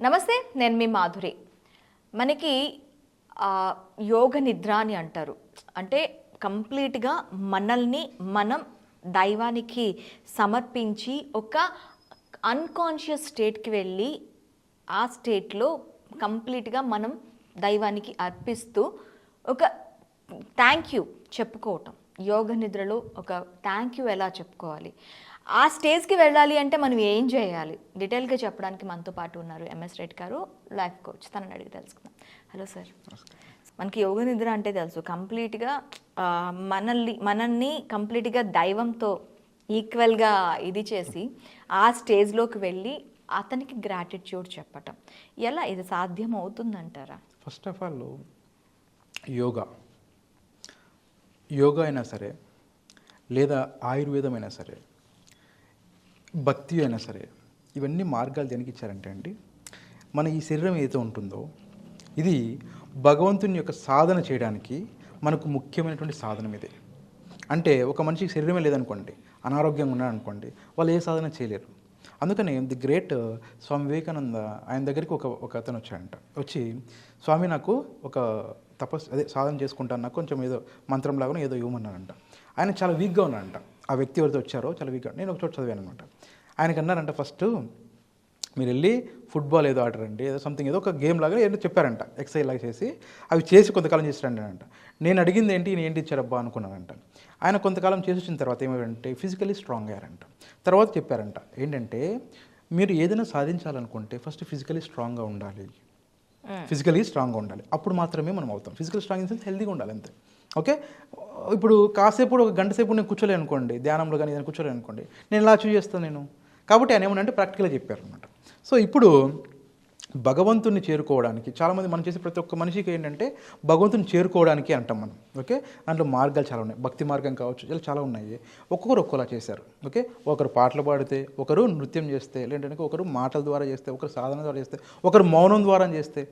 నమస్తే నేను మీ మాధురి. మనకి యోగ నిద్ర అని అంటారు. అంటే కంప్లీట్గా మనల్ని మనం దైవానికి సమర్పించి ఒక అన్కాన్షియస్ స్టేట్కి వెళ్ళి ఆ స్టేట్లో కంప్లీట్గా మనం దైవానికి అర్పిస్తూ ఒక థ్యాంక్ యూ చెప్పుకోవటం. యోగ నిద్రలో ఒక థ్యాంక్ యూ ఎలా చెప్పుకోవాలి? ఆ స్టేజ్కి వెళ్ళాలి అంటే మనం ఏం చేయాలి? డీటెయిల్గా చెప్పడానికి మనతో పాటు ఉన్నారు ఎంఎస్ రెడ్డి గారు లైఫ్ కోచ్. తనని అడిగి తెలుసుకుందాం. Hello sir. మనకి యోగ నిద్ర అంటే తెలుసు. కంప్లీట్గా మనల్ని మనల్ని కంప్లీట్గా దైవంతో ఈక్వల్గా ఇది చేసి ఆ స్టేజ్లోకి వెళ్ళి అతనికి గ్రాటిట్యూడ్ చెప్పటం. ఎలా ఇది సాధ్యం అవుతుందంటారా? First of all yoga yoga అయినా సరే లేదా ఆయుర్వేదం అయినా సరే భక్తి అయినా సరే ఇవన్నీ మార్గాలు దేనికి ఇచ్చారంటే అండి మన ఈ శరీరం ఏదైతే ఉంటుందో ఇది భగవంతుని యొక్క సాధన చేయడానికి మనకు ముఖ్యమైనటువంటి సాధనం ఇది. అంటే ఒక మనిషికి శరీరమే లేదనుకోండి అనారోగ్యంగా ఉన్నాడనుకోండి వాళ్ళు ఏ సాధన చేయలేరు. అందుకని ది గ్రేట్ స్వామి వివేకానంద ఆయన దగ్గరికి ఒక ఒక అతను వచ్చాడంట. వచ్చి స్వామి నాకు ఒక తపస్సు అదే సాధన చేసుకుంటాను నాకు కొంచెం ఏదో మంత్రం లాగా ఏదో ఇవ్వమన్నాడంట. ఆయన చాలా వీక్గా ఉన్నాడంట. ఆ వ్యక్తి ఎవరితో వచ్చారో చాలా వీక్గా నేను ఒక చోట చదివాను అనమాట ఆయనకి అన్నారంట ఫస్ట్ మీరు వెళ్ళి ఫుట్బాల్ ఏదో ఆడరండి ఏదో సంథింగ్ ఏదో ఒక గేమ్ లాగా ఏదో చెప్పారంట ఎక్సర్సైజ్ లాగా చేసి అవి చేసి కొంతకాలం చేసిరండి అంట. నేను అడిగింది ఏంటి ఈయన ఏంటి ఇచ్చారబ్బా అనుకున్నానంట ఆయన కొంతకాలం చేసి వచ్చిన తర్వాత ఏమంటే ఫిజికలీ స్ట్రాంగ్ అయ్యారంట. తర్వాత చెప్పారంట ఏంటంటే మీరు ఏదైనా సాధించాలనుకుంటే ఫస్ట్ ఫిజికలీ స్ట్రాంగ్గా ఉండాలి. ఫిజికలీ స్ట్రాంగ్గా ఉండాలి. అప్పుడు మాత్రమే మనం అవుతాం. ఫిజికల్ స్ట్రాంగ్ ఇన్ సెన్స్ హెల్తీగా ఉండాలి అంతే. ఓకే? ఇప్పుడు కాసేపు ఒక గంట సేపు నేను కూర్చోలేను అనుకోండి ధ్యానంలో కానీ ఏదైనా కూర్చోలేను అనుకోండి నేను ఇలా అచీవ్ చేస్తాను నేను? కాబట్టి ఆయన ఏమన్నా ప్రాక్టికల్గా చెప్పారు అనమాట సో ఇప్పుడు భగవంతుని చేరుకోవడానికి చాలామంది మనం చేసే ప్రతి ఒక్క మనిషికి ఏంటంటే భగవంతుని చేరుకోవడానికి అంటాం మనం ఓకే? దాంట్లో మార్గాలు చాలా ఉన్నాయి. భక్తి మార్గం కావచ్చు ఇలా చాలా ఉన్నాయి. ఒక్కొక్కరు ఒక్కోలా చేశారు ఓకే? ఒకరు పాటలు పాడితే ఒకరు నృత్యం చేస్తే లేదంటే ఒకరు మాటల ద్వారా చేస్తే ఒకరు సాధన ద్వారా చేస్తే ఒకరు మౌనం ద్వారా చేస్తే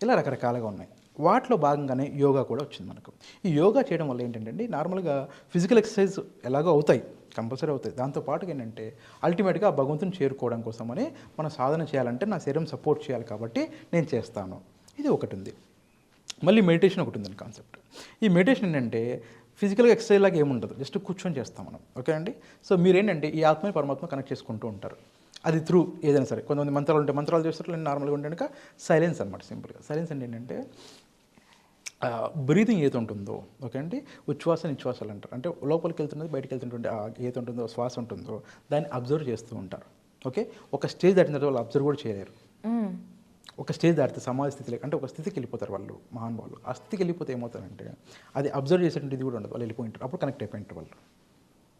ఇలా రకరకాలుగా ఉన్నాయి. వాటిలో భాగంగానే యోగా కూడా వచ్చింది మనకు. ఈ యోగా చేయడం వల్ల ఏంటంటే నార్మల్గా ఫిజికల్ ఎక్సర్సైజ్ ఎలాగో అవుతాయి కంపల్సరీ అవుతాయి. దాంతోపాటు ఏంటంటే అల్టిమేట్గా ఆ భగవంతుని చేరుకోవడం కోసమని మనం సాధన చేయాలంటే నా శరీరం సపోర్ట్ చేయాలి కాబట్టి నేను చేస్తాను. ఇది ఒకటి ఉంది. మళ్ళీ మెడిటేషన్ ఒకటి ఉందండి కాన్సెప్ట్. ఈ మెడిటేషన్ ఏంటంటే ఫిజికల్గా ఎక్సర్సైజ్ లాగా ఏముండదు జస్ట్ కూర్చొని చేస్తాం మనం. ఓకే అండి? సో మీరేంటంటే ఈ ఆత్మని పరమాత్మ కనెక్ట్ చేసుకుంటూ ఉంటారు. అది త్రూ ఏదైనా సరే. కొంతమంది మంత్రాలు ఉంటే మంత్రాలు చేస్తారు నార్మల్గా ఉంటే కనుక సైలెన్స్ అనమాట సింపుల్గా. సైలెన్స్ అంటే ఏంటంటే బ్రీతింగ్ ఏది ఉంటుందో ఓకే అండి? ఉచ్ఛ్వాస నిశ్వాసాలు అంటారు. అంటే లోపలికి వెళ్తున్నది బయటికి వెళ్తుంటుంటే ఆ ఏది ఉంటుందో శ్వాస ఉంటుందో దాన్ని అబ్జర్వ్ చేస్తూ ఉంటారు. ఓకే? ఒక స్టేజ్ దాటిన తర్వాత వాళ్ళు అబ్జర్వ్ కూడా చేయలేరు. ఒక స్టేజ్ దాటితే సమాధి స్థితిలో అంటే ఒక స్థితికి వెళ్ళిపోతారు వాళ్ళు మహానుభావులు ఆ స్థితికి వెళ్ళిపోతే ఏమవుతారంటే అది అబ్జర్వ్ చేసేటువంటి ఇది కూడా ఉండదు. వాళ్ళు వెళ్ళిపోయింటారు. అప్పుడు కనెక్ట్ అయిపోయింటారు వాళ్ళు.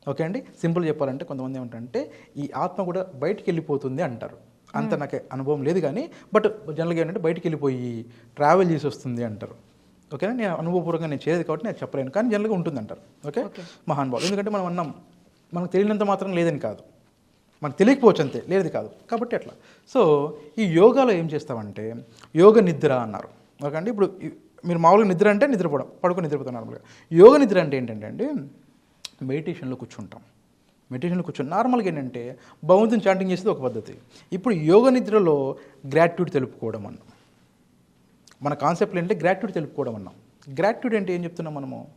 ఓకే అండి? సింపుల్ చెప్పాలంటే కొంతమంది ఏమంటారంటే ఈ ఆత్మ కూడా బయటికి వెళ్ళిపోతుంది అంటారు. అంత నాకు అనుభవం లేదు కానీ బట్ జనరల్గా ఏంటంటే బయటికి వెళ్ళిపోయి ట్రావెల్ చేసి వస్తుంది అంటారు. ఓకేనా? నేను అనుభవపూర్వకంగా నేను చేయలేదు కాబట్టి నేను చెప్పలేను. కానీ జనరల్గా ఉంటుంది అంటారు ఓకే. మహానుభావులు ఎందుకంటే మనం అన్నాం మనకు తెలియనంత మాత్రం లేదని కాదు. మనకు తెలియకపోవచ్చు అంతే లేదు కాదు. కాబట్టి అట్లా. సో ఈ యోగాలో ఏం చేస్తామంటే యోగ నిద్ర అన్నారు. ఓకే అండి ఇప్పుడు మీరు మామూలుగా నిద్ర అంటే నిద్రపోవడం పడుకొని నిద్రపోతాం నార్మల్గా యోగ నిద్ర అంటే ఏంటంటే అండి మెడిటేషన్లో కూర్చుంటాం. మెడిటేషన్లో కూర్చొని నార్మల్గా ఏంటంటే భగవంతుని చాంటింగ్ చేసేది ఒక పద్ధతి. ఇప్పుడు యోగ నిద్రలో గ్రాట్యూడ్ తెలుపుకోవడం అన్నాం. మన కాన్సెప్ట్ ఏంటంటే గ్రాట్యుడ్ తెలుపుకోవడం అన్నాం. గ్రాట్యుడ్ అంటే ఏం చెప్తున్నాం మనము?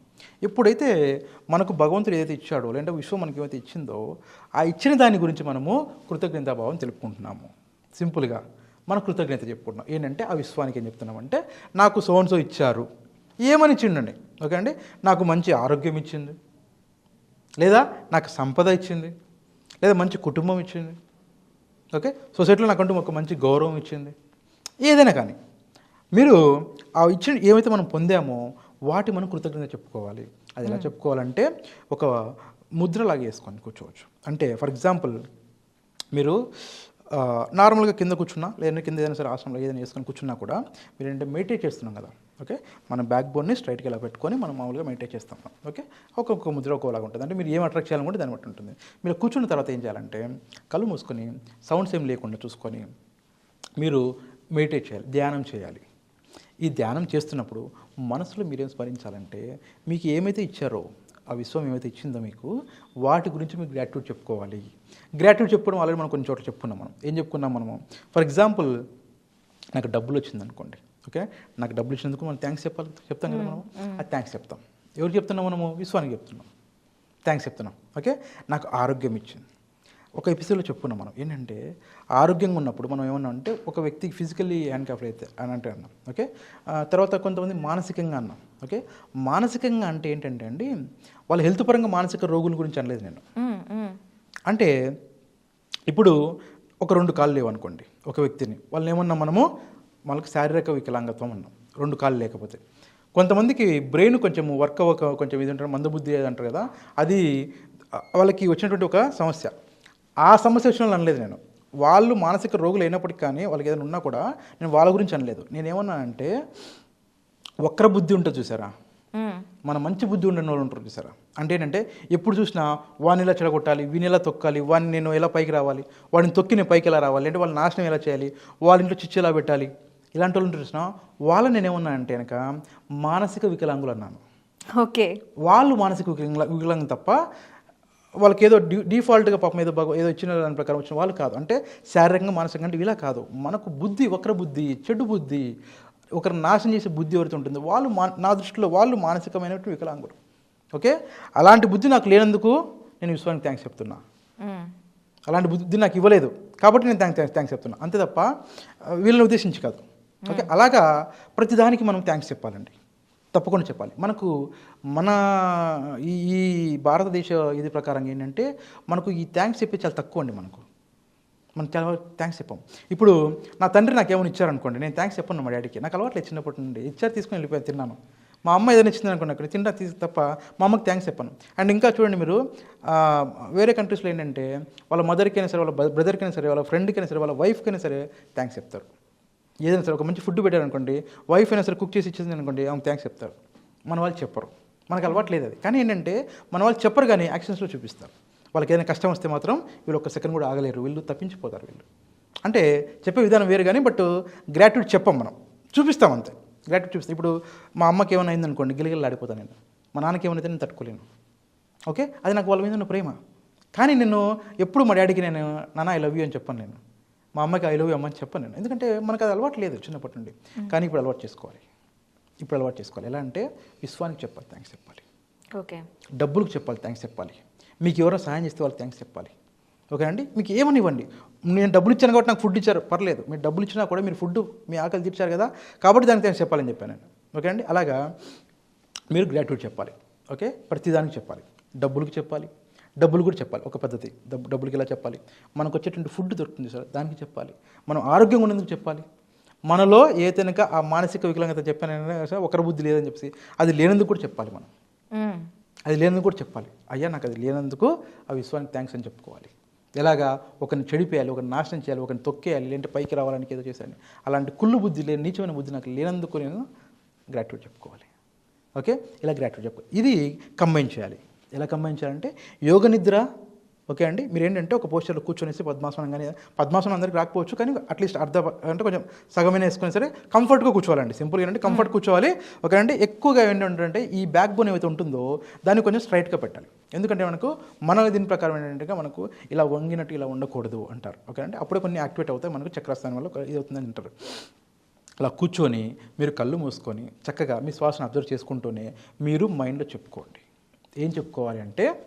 ఎప్పుడైతే మనకు భగవంతుడు ఏదైతే ఇచ్చాడో లేదంటే విశ్వం మనకి ఏదైతే ఇచ్చిందో ఆ ఇచ్చిన దాని గురించి మనము కృతజ్ఞతాభావం తెలుపుకుంటున్నాము. సింపుల్గా మన కృతజ్ఞత చెప్పుకుంటున్నాం. ఏంటంటే ఆ విశ్వానికి ఏం చెప్తున్నామంటే నాకు సోన్సో ఇచ్చారు. ఏమని ఇచ్చిండండి? ఓకే అండి? నాకు మంచి ఆరోగ్యం ఇచ్చింది. లేదా నాకు సంపద ఇచ్చింది. లేదా మంచి కుటుంబం ఇచ్చింది. ఓకే? సొసైటీలో నాకంటూ ఒక మంచి గౌరవం ఇచ్చింది. ఏదైనా కానీ. మీరు ఆ ఇచ్చిన ఏమైతే మనం పొందామో వాటి మనం కృతజ్ఞత చెప్పుకోవాలి. అది ఎలా చెప్పుకోవాలంటే ఒక ముద్రలాగా వేసుకొని కూర్చోవచ్చు. అంటే ఫర్ ఎగ్జాంపుల్ మీరు నార్మల్గా కింద కూర్చున్నా లేదా కింద ఏదైనా సరే ఆసనంలో ఏదైనా వేసుకొని కూర్చున్నా కూడా మీరు ఏంటంటే మెడిటేట్ చేస్తున్నాం కదా ఓకే? మన బ్యాక్ బోన్ని స్ట్రైట్గా ఇలా పెట్టుకొని మనం మామూలుగా మెడిటేట్ చేస్తాం ఓకే? ఒక్కొక్క ముద్ర ఒక్కోలాగా ఉంటుంది. అంటే మీరు ఏం అట్రాక్ట్ చేయాలనుకుంటే దాన్ని బట్టి ఉంటుంది. మీరు కూర్చున్న తర్వాత ఏం చేయాలంటే కళ్ళు మూసుకొని సౌండ్స్ ఏం లేకుండా చూసుకొని మీరు మెడిటేట్ చేయాలి ధ్యానం చేయాలి. ఈ ధ్యానం చేస్తున్నప్పుడు మనసులో మీరేం స్మరించాలంటే మీకు ఏమైతే ఇచ్చారో ఆ విశ్వం ఏమైతే ఇచ్చిందో మీకు వాటి గురించి మీకు గ్రాట్యూడ్ చెప్పుకోవాలి. గ్రాట్యూడ్ చెప్పుకోవడం ఆల్రెడీ మనం కొన్ని చోట్ల చెప్పుకున్నాం మనం. ఏం చెప్పుకున్నాం మనము? ఫర్ ఎగ్జాంపుల్ నాకు డబ్బులు వచ్చింది అనుకోండి. ఓకే నాకు డబ్బులు ఇచ్చినందుకు మనం థ్యాంక్స్ చెప్పాలి చెప్తాం కదా మనం అది థ్యాంక్స్ చెప్తాం. ఎవరికి చెప్తున్నాం మనము? విశ్వానికి చెప్తున్నాం. థ్యాంక్స్ చెప్తున్నాం. ఓకే నాకు ఆరోగ్యం ఇచ్చింది. ఒక ఎపిసోడ్లో చెప్పుకున్నాం మనం. ఏంటంటే ఆరోగ్యంగా ఉన్నప్పుడు మనం ఏమన్నా అంటే ఒక వ్యక్తికి ఫిజికల్లీ హ్యాండ్కాఫ్ అయితే అని అంటే అన్నాం. ఓకే? తర్వాత కొంతమంది మానసికంగా అన్నాం. ఓకే? మానసికంగా అంటే ఏంటంటే అండి వాళ్ళ హెల్త్ పరంగా మానసిక రోగుల గురించి అనలేదు నేను. అంటే ఇప్పుడు ఒక రెండు కాళ్ళు లేవు అనుకోండి ఒక వ్యక్తిని. వాళ్ళని ఏమన్నా మనము? వాళ్ళకి శారీరక వికలాంగత్వం అన్నాం. రెండు కాళ్ళు లేకపోతే. కొంతమందికి బ్రెయిన్ కొంచెం వర్క్ అవ్వక కొంచెం ఇది అంటారు మందబుద్ధి అంటారు కదా అది వాళ్ళకి వచ్చినటువంటి ఒక సమస్య. ఆ సమస్య వాళ్ళు అనలేదు నేను. వాళ్ళు మానసిక రోగులు అయినప్పటికీ కానీ వాళ్ళకి ఏదైనా ఉన్నా కూడా నేను వాళ్ళ గురించి అనలేదు. నేను ఏమన్నానంటే వక్ర బుద్ధి ఉంటుంది చూసారా. మన మంచి బుద్ధి ఉండే వాళ్ళు ఉంటారు చూసారా? అంటే ఏంటంటే ఎప్పుడు చూసినా వాడిని ఎలా చెడగొట్టాలి వీని ఎలా తొక్కాలి వాడిని నేను ఎలా పైకి రావాలి వాడిని తొక్కి నేను పైకి ఎలా రావాలి అంటే వాళ్ళ నాశనం ఎలా చేయాలి వాళ్ళ ఇంట్లో చిచ్చు ఎలా పెట్టాలి ఇలాంటి వాళ్ళు ఉంటారు చూసినా వాళ్ళని నేను ఏమన్నా అంటే కనుక మానసిక వికలాంగులు అన్నాను. ఓకే. వాళ్ళు మానసిక వికలాంగుల వికలాంగం తప్ప వాళ్ళకి ఏదో డి డిఫాల్ట్గా పాపం ఏదో బాగా ఏదో ఇచ్చిన దాని ప్రకారం వచ్చిన వాళ్ళు కాదు. అంటే శారీరకంగా మానసికంగా అంటే ఇలా కాదు. మనకు బుద్ధి వక్ర బుద్ధి చెడు బుద్ధి ఒకరు నాశనం చేసే బుద్ధి ఎవరైతే ఉంటుందో వాళ్ళు మా నా దృష్టిలో వాళ్ళు మానసికమైనటువంటి వికలాంగులు. ఓకే? అలాంటి బుద్ధి నాకు లేనందుకు నేను విశ్వానికి థ్యాంక్స్ చెప్తున్నా. అలాంటి బుద్ధి నాకు ఇవ్వలేదు. కాబట్టి నేను థ్యాంక్స్ థ్యాంక్స్ చెప్తున్నా. అంతే తప్ప వీళ్ళని ఉద్దేశించి కాదు. ఓకే? అలాగా ప్రతిదానికి మనం థ్యాంక్స్ చెప్పాలండి. తప్పకుండా చెప్పాలి. మనకు మన ఈ ఈ భారతదేశ ఇది ప్రకారం ఏంటంటే మనకు ఈ థ్యాంక్స్ చెప్పే చాలా తక్కువ అండి మనకు. మనం చాలా థ్యాంక్స్ చెప్పాం. ఇప్పుడు నా తండ్రి నాకు ఏమైనా ఇచ్చారనుకోండి నేను థ్యాంక్స్ చెప్పను మా డాడీకి నాకు అలవాట్లేదు చిన్నప్పటి నుండి. ఇచ్చారు తీసుకొని వెళ్ళిపోయి తిన్నాను. మా అమ్మ ఏదైనా ఇచ్చింది అనుకోండి అక్కడ తిన్నా తీసి తప్ప మా అమ్మకి థ్యాంక్స్ చెప్పాను. అండ్ ఇంకా చూడండి మీరు వేరే కంట్రీస్లో ఏంటంటే వాళ్ళ మదర్కి అయినా సరే వాళ్ళ బ్రదర్కి అయినా సరే వాళ్ళ ఫ్రెండ్కి అయినా సరే వాళ్ళ వైఫ్కి అయినా సరే థ్యాంక్స్ చెప్తారు. ఏదైనా సరే ఒక మంచి ఫుడ్ పెట్టారు అనుకోండి వైఫ్ అయినా సరే కుక్ చేసి ఇచ్చింది అనుకోండి ఆమె థ్యాంక్స్ చెప్తారు. మన వాళ్ళు చెప్పరు. మనకు అలవాటు లేదు అది. కానీ ఏంటంటే మన వాళ్ళు చెప్పరు కానీ యాక్షన్స్లో చూపిస్తారు. వాళ్ళకి ఏదైనా కష్టం వస్తే మాత్రం వీళ్ళు ఒక సెకండ్ కూడా ఆగలేరు. వీళ్ళు తప్పించిపోతారు వీళ్ళు. అంటే చెప్పే విధానం వేరు కానీ బట్ గ్రాట్యూడ్ చెప్పం మనం. చూపిస్తాం అంతే. గ్రాట్యూడ్ చూపిస్తాం. ఇప్పుడు మా అమ్మకి ఏమైనా అయిందనుకోండి గిలిగిల్లు ఆడిపోతాను నేను. మా నాన్నకి ఏమైనా అయితే నేను తట్టుకోలేను. ఓకే? అది నాకు వాళ్ళ మీద ఉన్న ప్రేమ. కానీ నేను ఎప్పుడు మా డాడీకి నేను నాన్న ఐ లవ్ యూ అని చెప్పాను నేను. మా అమ్మకి ఐ లవ్ యూ అమ్మ అని చెప్పాను నేను. ఎందుకంటే మనకు అది అలవాటు లేదు చిన్నప్పటి నుండి. కానీ ఇప్పుడు అలవాటు చేసుకోవాలి. ఇప్పుడు అలవాటు చేసుకోవాలి. ఎలా అంటే విశ్వానికి చెప్పాలి థ్యాంక్స్ చెప్పాలి. ఓకే. డబ్బులకు చెప్పాలి థ్యాంక్స్ చెప్పాలి. మీకు ఎవరో సాయం చేస్తే వాళ్ళకి థ్యాంక్స్ చెప్పాలి. ఓకే అండి? మీకు ఏమని ఇవ్వండి? నేను డబ్బులు ఇచ్చాను కాబట్టి నాకు ఫుడ్ ఇచ్చారు. పర్లేదు. మీరు డబ్బులు ఇచ్చినా కూడా మీరు ఫుడ్ మీ ఆకలి తీర్చారు కదా. కాబట్టి దానికి థ్యాంక్స్ చెప్పాలని చెప్పాను నేను. ఓకే అండి? అలాగా మీరు గ్రాట్యూడ్ చెప్పాలి. ఓకే? ప్రతిదానికి చెప్పాలి. డబ్బులకు చెప్పాలి. డబ్బులు కూడా చెప్పాలి ఒక పద్ధతి. డబ్బు డబ్బులకి ఎలా చెప్పాలి? మనకు వచ్చేటువంటి ఫుడ్ దొరుకుతుంది సార్ దానికి చెప్పాలి. మనం ఆరోగ్యంగా ఉన్నందుకు చెప్పాలి? మనలో ఏ తనక ఆ మానసిక వికలాంగత సరే ఒకరి బుద్ధి లేదని చెప్పేసి అది లేనందుకు కూడా చెప్పాలి మనం. అది లేనందుకు కూడా చెప్పాలి. అయ్యా నాకు అది లేనందుకు ఆ విశ్వానికి థ్యాంక్స్ అని చెప్పుకోవాలి. ఎలాగా ఒకరిని చెడిపేయాలి ఒకరిని నాశనం చేయాలి ఒకరిని తొక్కేయాలి లేదంటే పైకి రావడానికి ఏదో చేశాను. అలాంటి కుళ్ళు బుద్ధి లేని నీచమైన బుద్ధి నాకు లేనందుకు నేను గ్రాట్యూడ్ చెప్పుకోవాలి. ఓకే ఇలా గ్రాట్యూడ్ చెప్పుకోవాలి ఇది కంబైన్ చేయాలి. ఎలా కంబైన్ చేయాలంటే యోగ నిద్ర ఓకే అండి? మీరు ఏంటంటే ఒక పోస్టర్లో కూర్చొనేసి పద్మాసనం కానీ పద్మాసనం అందరికి రాకపోవచ్చు కానీ అట్లీస్ట్ అర్ధ అంటే కొంచెం సగమైన వేసుకుని సరే కంఫర్ట్గా కూర్చోవాలండి. సింపుల్గా ఏంటంటే కంఫర్ట్ కూర్చోవాలి. ఓకే అండి ఎక్కువగా ఏంటంటే ఈ బ్యాక్ బోన్ ఏవైతే ఉంటుందో దాన్ని కొంచెం స్ట్రైట్గా పెట్టాలి. ఎందుకంటే మనకు మన దీని ప్రకారం ఏంటంటే మనకు ఇలా వంగినట్టు ఇలా ఉండకూడదు అంటారు. ఓకే అంటే అప్పుడే కొన్ని యాక్టివేట్ అవుతాయి. మనకు చక్రస్థానం వల్ల ఇది అవుతుందని అంటారు. అలా కూర్చొని మీరు కళ్ళు మూసుకొని చక్కగా మీ శ్వాసను అబ్జర్వ్ చేసుకుంటూనే మీరు మైండ్లో చెప్పుకోండి. ఏం చెప్పుకోవాలి అంటే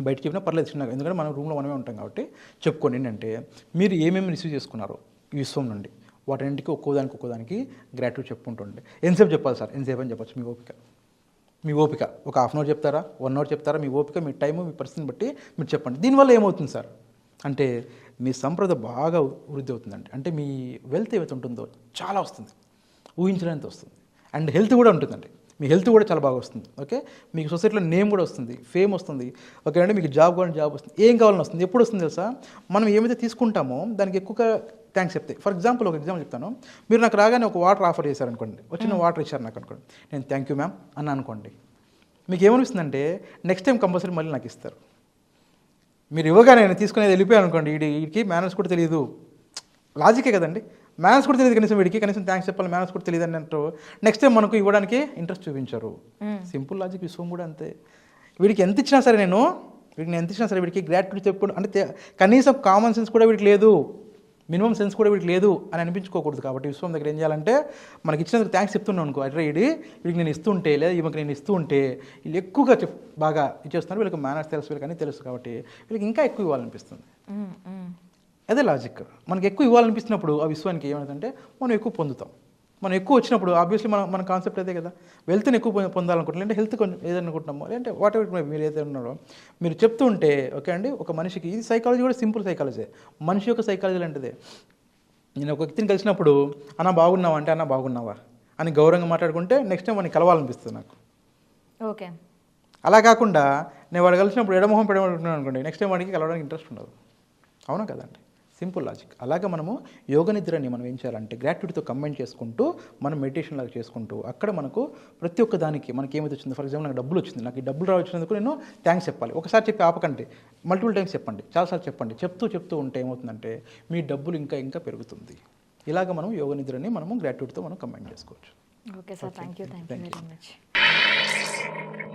బయట చెప్పినా పర్లేదు చిన్నగా ఎందుకంటే మనం రూమ్లో మనమే ఉంటాం కాబట్టి చెప్పుకోండి. ఏంటంటే మీరు ఏమేమి రిసీవ్ చేసుకున్నారు ఈ విశ్వం నుండి వాటన్నింటికి ఒక్కోదానికి ఒక్కోదానికి గ్రాట్యూడ్ చెప్పుకుంటుండే. ఎంతసేపు చెప్పాలి సార్? ఎంతసేపు అని చెప్పచ్చు మీ ఓపిక. మీ ఓపిక. ఒక హాఫ్ అన్ అవర్ చెప్తారా? వన్ అవర్ చెప్తారా? మీ ఓపిక మీ టైము మీ పరిస్థితిని బట్టి మీరు చెప్పండి. దీనివల్ల ఏమవుతుంది సార్? అంటే మీ సంప్రద బాగా వృద్ధి అవుతుందండి. అంటే మీ వెల్త్ ఏవైతే ఉంటుందో చాలా వస్తుంది. ఊహించడానికి వస్తుంది. అండ్ హెల్త్ కూడా ఉంటుందండి. మీ హెల్త్ కూడా చాలా బాగా వస్తుంది ఓకే మీకు సొసైటీలో నేమ్ కూడా వస్తుంది ఫేమ్ వస్తుంది ఓకే అంటే మీకు జాబ్ కావాలని జాబ్ వస్తుంది ఏం కావాలని వస్తుంది ఎప్పుడు వస్తుంది తెలుసా మనం ఏమైతే తీసుకుంటామో దానికి ఎక్కువగా థ్యాంక్స్ చెప్తాయి ఫర్ ఎగ్జాంపుల్ ఒక ఎగ్జాంపుల్ చెప్తాను మీరు నాకు రాగానే ఒక వాటర్ ఆఫర్ చేశారనుకోండి వచ్చిన వాటర్ ఇచ్చారు నాకు అనుకోండి నేను థ్యాంక్ యూ మ్యామ్ అని అనుకోండి మీకు ఏమనిపిస్తుందంటే నెక్స్ట్ టైం కంపల్సరీ మళ్ళీ నాకు ఇస్తారు మీరు ఇవ్వగానే నేను తీసుకునేది వెళ్ళిపోయాను అనుకోండి వీడి వీడికి మేనర్స్ కూడా తెలియదు లాజికే కదండి మేనర్స్ కూడా తెలియదు కనీసం వీడికి కనీసం థ్యాంక్స్ చెప్పాలి. మేనర్స్ కూడా తెలియదు అన్నట్టు నెక్స్ట్ టైం మనకు ఇవ్వడానికి ఇంట్రెస్ట్ చూపించారు. సింపుల్ లాజిక్ విశ్వం కూడా అంతే. వీడికి ఎంత ఇచ్చినా సరే నేను వీడికి నేను ఎంత ఇచ్చినా సరే వీడికి గ్రాట్యూడ్ చెప్పు అంటే కనీసం కామన్ సెన్స్ కూడా వీడికి లేదు. మినిమం సెన్స్ కూడా వీడికి లేదు అని అనిపించుకోకూడదు కాబట్టి విశ్వం దగ్గర ఏం చేయాలంటే మనకి ఇచ్చినందుకు థ్యాంక్స్ చెప్తున్నాను అనుకో అరే ఇది వీడికి నేను ఇస్తూ ఉంటే లేదా ఈమెకి నేను ఇస్తూ ఉంటే వీళ్ళు ఎక్కువగా చెప్ బాగా ఇచ్చేస్తున్నారు. వీళ్ళకి మేనర్స్ తెలుసు వీళ్ళకి అన్నీ తెలుసు కాబట్టి వీళ్ళకి ఇంకా ఎక్కువ ఇవ్వాలనిపిస్తుంది. మ్మ్, మ్మ్. అదే లాజిక్. మనకి ఎక్కువ ఇవ్వాలనిపిస్తున్నప్పుడు ఆ విశ్వానికి ఏమవుతుందంటే మనం ఎక్కువ పొందుతాం. మనం ఎక్కువ వచ్చినప్పుడు ఆబ్వియస్లీ మన మన కాన్సెప్ట్ అదే కదా. వెల్త్ని ఎక్కువ పొందాలనుకుంటున్నాం. లేదంటే హెల్త్ కొంచెం ఏదనుకుంటున్నామో లేదంటే వాట్ ఎవర్ మీరు ఏదైతే ఉన్నారో. మీరు చెప్తూ ఉంటే ఓకే అండి ఒక మనిషికి ఇది సైకాలజీ కూడా సింపుల్ సైకాలజీ మనిషి యొక్క సైకాలజీ లాంటిదే. నేను ఒక వ్యక్తిని కలిసినప్పుడు అన్న బాగున్నావా అంటే అన్న బాగున్నావా? అని గౌరవంగా మాట్లాడుకుంటే నెక్స్ట్ టైం మనకి కలవాలనిపిస్తుంది నాకు. ఓకే. అలా కాకుండా నేను వాడు కలిసినప్పుడు ఎడమొహం పెడమనుకుంటున్నాను అనుకోండి నెక్స్ట్ టైం వాడికి కలవడానికి ఇంట్రెస్ట్ ఉండదు. అవునా కదండి సింపుల్ లాజిక్ అలాగే మనము యోగ నిద్రని మనం ఏం చేయాలంటే గ్రాట్యుటీతో కంబైన్ చేసుకుంటూ మనం మెడిటేషన్ లాగా చేసుకుంటూ అక్కడ మనకు ప్రతి ఒక్క దానికి మనకి ఏమైతే వచ్చింది ఫర్ ఎగ్జాంపుల్ నాకు డబ్బులు వచ్చింది నాకు ఈ డబ్బులు రావచ్చినందుకు నేను థ్యాంక్స్ చెప్పాలి. ఒకసారి చెప్పి ఆపకండి. మల్టిపుల్ టైమ్స్ చెప్పండి. చాలాసార్లు చెప్పండి. చెప్తూ చెప్తూ ఉంటే ఏమవుతుందంటే మీ డబ్బులు ఇంకా ఇంకా పెరుగుతుంది. ఇలాగ మనం యోగ నిద్రని మనము గ్రాట్యుటీతో మనం కంబైన్ చేసుకోవచ్చు. Okay sir thank you thank you very much